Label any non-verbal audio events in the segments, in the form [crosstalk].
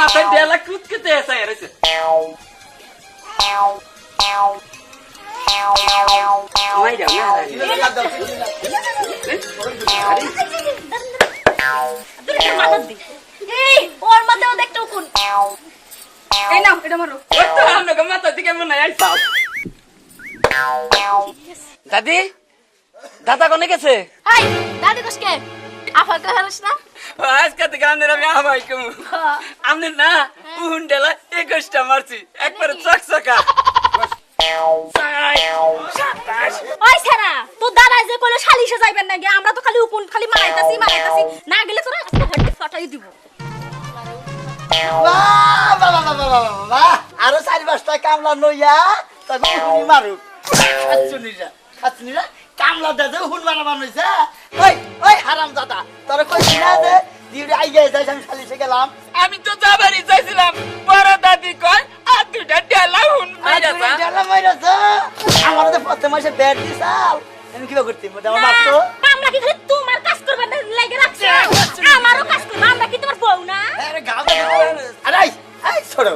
মাথায় ডেলা কুচকেতে এসে এসে ওই যাও না এই ওর মাথাও দেখতে উকুন এই নাও এটা মারো। ওই তো আপনাকে মাথা দিকে মনে হয় আইসাও দাদি? দাদা কোনে গেছে? হাই দাদি কসকে? আফা কে হারস না? আজকে থেকে আপনার আমি আবাই কম আপনি না উহুন ডেলা একুশটা মারছি। একবারে চকচকা। ওই সারা তো দাদা যে কইলো শালিশে যাইবেন না গিয়ে আমরা তো খালি উকুন খালি মারাইতাছি মারাইতাছি। না গেলে তোরা আজকে হট্টে ফাটাই দিব। আরও চারি পাঁচটা কামলা নইয়া তখন হুনি মারু খাচ্ছুনিরা খাচ্ছুনিরা কামলা দাদা হুন মারা মানুষ ওই ওই হারাম দাদা তোর কইছি না যে দিউরে আইয়া যাইছ আমি খালিছে গেলাম। আমি তো যাবারই চাইছিলাম বড় দাদি কয় আর দুটা ডেলা হুন মেরেছা ডেলা মাইরাছ আমার তো প্রথম মাসে ব্যাট দিছাল। আমি কিবা করতে আমার মারতো আমরা কি খালি তোমার কাজ করবার লাগে রাখছে? আমারও কাজ করবা আমরা কি তোমার বউ না? আরে গাও আরে আই আই ছোড়ো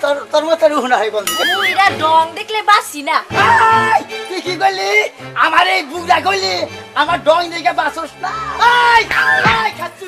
তোর- তোর মতো রুহনা হয় বন্ধু। মুইরা ডং দেখলে বাসি না। তুই কি করলি? আমার এই বুকটা করলি আমার ডং দেখে বাসস না। আই আই খাচ্ছু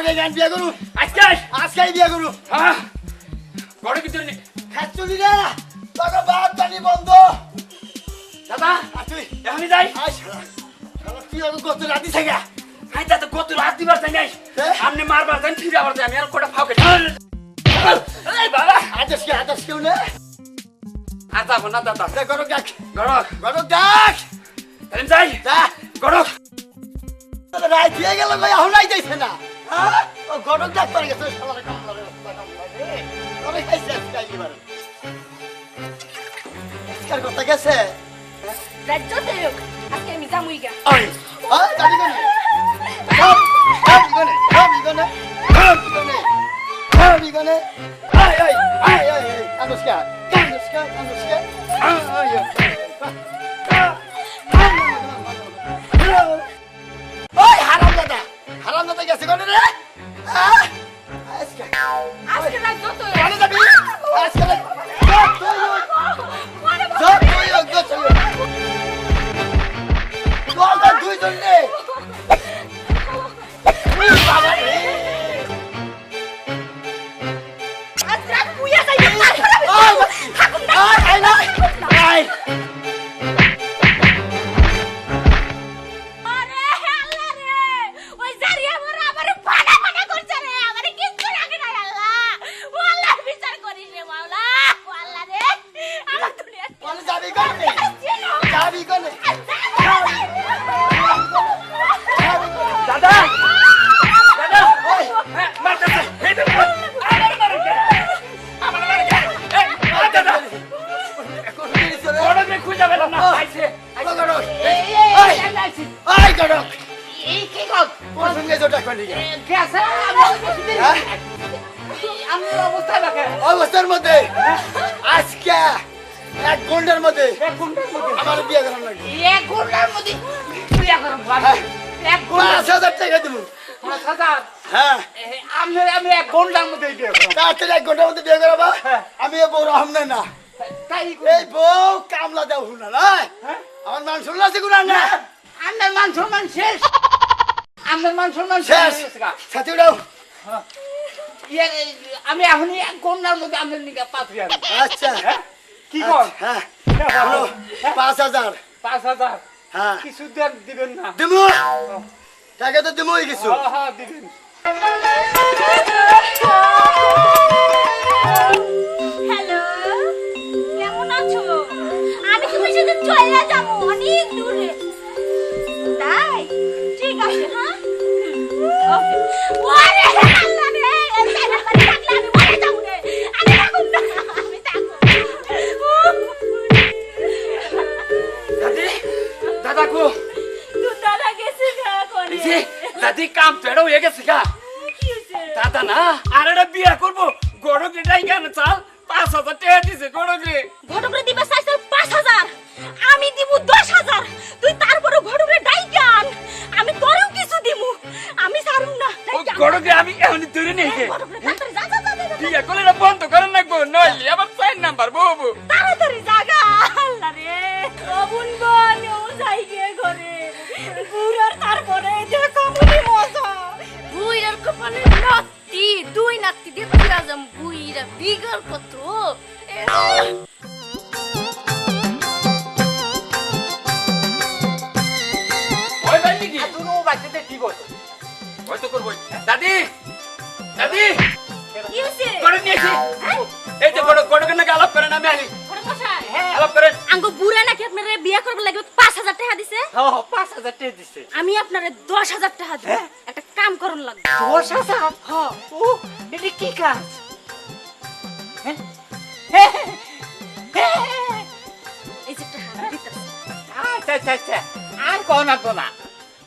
গরমে গান বিয়া করু। আজকে আজকেই বিয়া করু। হ্যাঁ গড় ভিতরে নি খাচ্ছুলি না, তোকে বাদ পানি বন্ধ। দাদা তুই, এখনই যাই তুই ওকে কত রাতি থেকে। হাই দাদা কত রাত চাই নাই? আপনি মারবার চাই ফিরে আবার আমি আর কোটা ফাউকে বাবা আদেশ কি, আদেশ কেউ নেই? আর যাব না দাদা দে গরম ডাক। গড় গরম ডাক। তাহলে যাই যা। তোদের রায় দিয়ে গেল এখন নাই যাইছে না। ও গরম ডাক করে গেছে, শালারে কামলা রে, রে। তবে আজকে একেবারে। আজকের কথা গেছে? রাজ্য দেব আজকে আমি যামুই গা। ওই ওই যাবি আইছি আয় গড় এই কি কর? কোন সঙ্গে জোটা কোনে গেছে আমি হ্যাঁ? অবস্থা দেখে। অবস্থার মধ্যে? আজকে এক ঘণ্টার মধ্যে এক ঘণ্টার মধ্যে? আমার বিয়ে করার লাগে এক ঘণ্টার মধ্যে? করব এক ঘণ্টা পাঁচ হাজার টাকা দেবো। পাঁচ হাজার? হ্যাঁ। আমি আমি এক ঘণ্টার মধ্যে দিয়ে করব। তাড়াতাড়ি এক ঘণ্টার মধ্যে বিয়ে করাবা। হ্যাঁ। আমি এ বউ রহম নাই না। তাই এই বউ কামলা দেও না আমার মান শুনলা আছে গুণা না। আমার মান সম্মান শেষ। [laughs] আমার মান সম্মান শেষ। সাথে উড়াও হ্যাঁ। ইয়ে, আমি এখনই কন্যার মধ্যে আমাদের নিকা পাত্রী আমি আচ্ছা। হ্যাঁ? কি আচ্ছা, কর? হ্যাঁ।, হ্যাঁ। পাঁচ হাজার। পাঁচ হাজার। হ্যাঁ। কিছু দিবেন না। দেবো টাকা তো দেবোই কিছু। হ্যাঁ দিবেন। হ্যালো আমি তোমার সাথে চলে যাব অনেক দূরে। দাদি কাম পেড়ো হয়ে গেছে গা। দাদা না, আর এটা বিয়া করব। গড়ক রে ডাইগান চাল, পাঁচ হাজার টাকা দিছে গড়ক রে নেই। বিয়া করলে না বন্ধ করেন না গো? নইলে আবার চার নাম্বার বউ তাড়াতাড়ি জাগা আল্লাহ রে। অবুন বন ও যাই গিয়ে ঘরে। বুড়ার তারপরে দেখো মুনি মজা। বুইরার কপালে নাতি দুই নাতি দিয়ে তুই আজম বুইরা বিগর কত? দাদি কি হইছে? গড়ক নিয়েছি এই যে গড়ক গড়কের নাকি আলাপ করেন আমি বসা আলাপ করেন আঙ্গো বুড়া নাকি আপনারে বিয়া করবে লাগবে পাঁচ হাজার টাকা দিছে? হ্যাঁ পাঁচ হাজার টাকা দিচ্ছে আমি আপনারে দশ হাজার টাকা দিব। একটা কাম করুন লাগবে। দশ হাজার? হ্যাঁ ও এটা কি কাজ? হ্যাঁ? হ্যাঁ, হ্যাঁ, হ্যাঁ। এই যে টাকা দিতেছে। আচ্ছা আচ্ছা আচ্ছা। আর কও না কো না।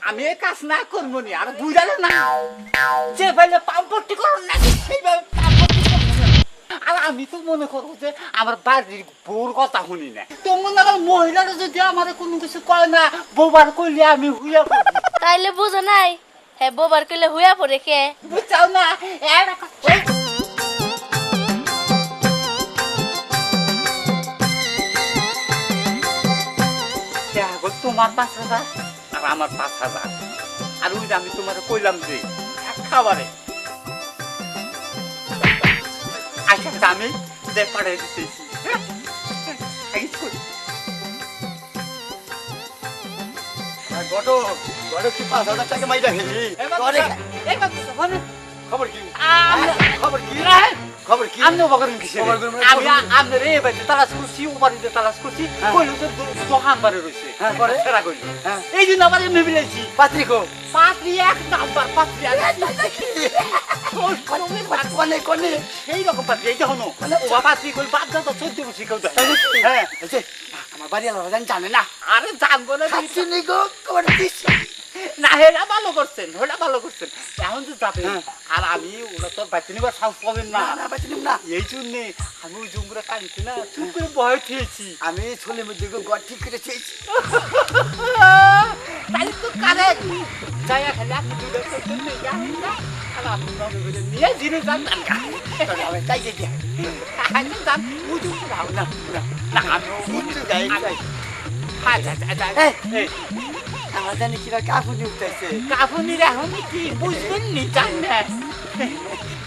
আমি এই কাজ না করব নি আর বুঝালে না। যে বেলে পাম্পটি করো না সেইভাবে পাম্পটি আর আমি তো মনে করব যে আমার বাড়ির বউর কথা শুনি না। তো মনে কর মহিলারা যদি আমার কোনো কিছু কয় না বউবার করলে আমি হুইয়া। তাইলে বুঝো নাই হ্যাঁ বোবার কইলে হুয়া পড়ে কে? বুঝছাও না এর তোমার হাজার আর আমার পাঁচ হাজার। আর ওই যে আমি তোমার কইলাম যে এক খাবারে। আচ্ছা আমি দেখ পাঠিয়ে দিতেছি। খবর কি? খবর কি? খবর কি? আমি উপকরণ কিসে আমি। আপনার এই বাড়িতে তালাশ করছি ও বাড়িতে তালাশ করছি। কইলো দো- দোকান বারে রয়েছে পরে? সেরা কইলো। হ্যাঁ। এই জন্য আবার এমনি বিলাইছি পাত্রী কো। পাত্রী এক নাম্বার পাত্রী কোনে কোনে। সেই রকম পাত্রী এইটা হনো। ও পাত্রী কই বাপ দাদা চোদ্দ কেউ হ্যাঁ আমার বাড়ি আলাদা জানে না। আরে জানব না গো না হেরা ভালো করছেন হেরা ভালো করছেন। এখন তো যাবে। হ্যাঁ। আর আমি ওরা তো বাচ্চা নিবার সাহস পাবেন না। না না না। এই জন্যে আমি ওই জঙ্গুরা কানছি না চুপ করে ভয় খেয়েছি। আমি ছোলের মধ্যে গো ঘর ঠিক করে চেয়েছি তাই তো কারে যাইয়া খালি আপনি দুটো করছেন না না আর আপনি নিয়ে জিরে যান। আমি তাই যান না না যাই যাই আচ্ছা আচ্ছা আচ্ছা আমার জানি কিবা কাপুনি উঠতেছে কাপুনির এখন কি বুঝবেন নি জান না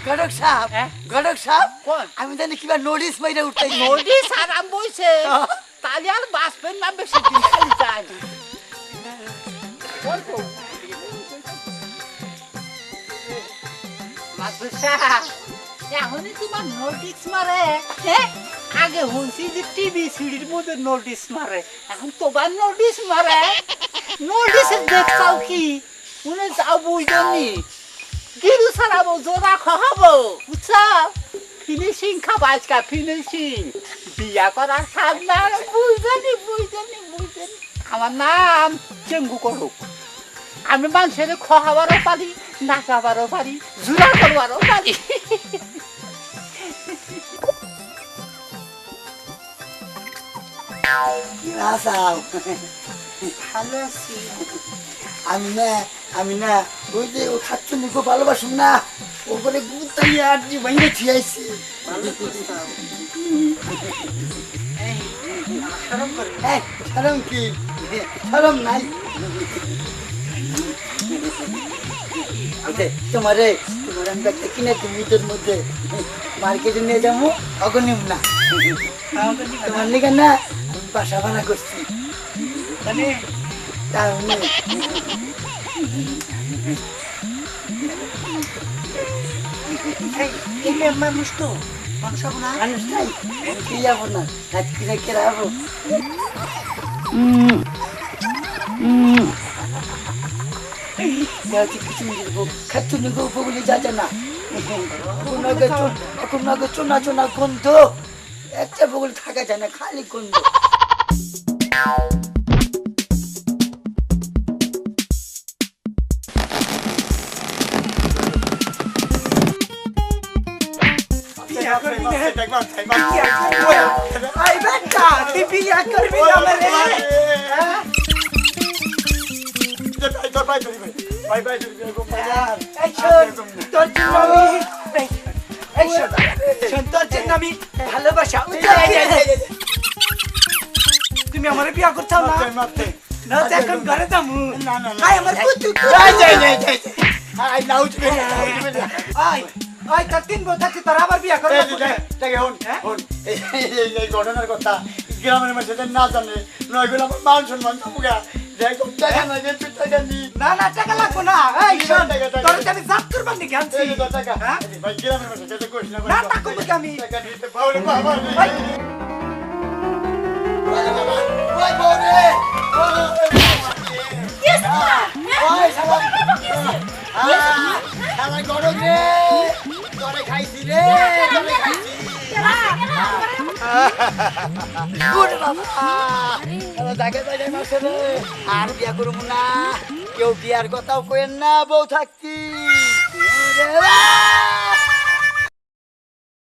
গড়ক সাহেব? গড়ক সাহেব কোন? আমি জানি কিবা নোটিস মাইরা উঠতেছে নোটিস আরাম বইছে তাহলে আর বাঁচবেন না বেশি দিন খালি যায় এখনই তোমার নোটিস মারে হ্যাঁ? আগে শুনছি যে টিভি সিডির মধ্যে নোটিস মারে এখন তোমার নোটিস মারে নোটিসে দেখছাও কি? মনে যাও বুঝনি? গিরু ছাড়াবো জোড়া খাব বুঝছাও ফিনিশিং খাবা আজকা ফিনিশিং বিয়া করার সামনে বুঝনি বুঝনি বুঝনি। আমার নাম চেঙ্গু করুক। আমি মানুষের খাওয়ারও পারি, নাচাবারও পারি, জুড়া করবারও পারি। আসাও ভালো আছি। আমি না আমি না ওই যে ও খাচ্ছ নিকো ভালোবাসুম না ওপরে গুতা নিয়ে আর যে এই, শরম কি? শরম নাই। তোমারে তোমার আমি একটা কিনে তুমি তোর মধ্যে মার্কেটে নিয়ে যাব অগনিম না। তোমার নিকে না আমি বাসা ভাড়া করছি। মানে তাহলে মানুষ তো মানুষ নাই আমি কি যাব না? কাজ কিনে কেরাবো কিছু খাচ্ছ নিগো বলে যাচ্ছে না। এখন আগে চোনা চোনা গন্ধ। একটা বগল থাকা যায় না খালি গন্ধ। এই শোন, শোন, তোর জন্য আমি ভালোবাসা। তুমি আমার বিয়া করছাও না না এখন ঘরে যাব না, না, না। আমার আই না না না আই আই তোর তিন বউ থাকতে তোর আবার বিয়া করব দেখে হন হন। এই ঘটনার কথা গ্রামের মানুষ যাতে না জানে নয়গুলো আমার মান সম্মান মুখা টাকা না নি টাকা লাগবো না। এই শোন। তোর আমি জাত করবার নাকি আনছি। এই যে তোর টাকা। হ্যাঁ? ভাই গ্রামের মানুষ যাতে না না, টাকা মুখে আমি। টাকা দিতে পারে বাবা ভাই। ওই বাবা ওই আর বিয়া করব না কেউ বিয়ার কথাও কেন না বউ থাকতি!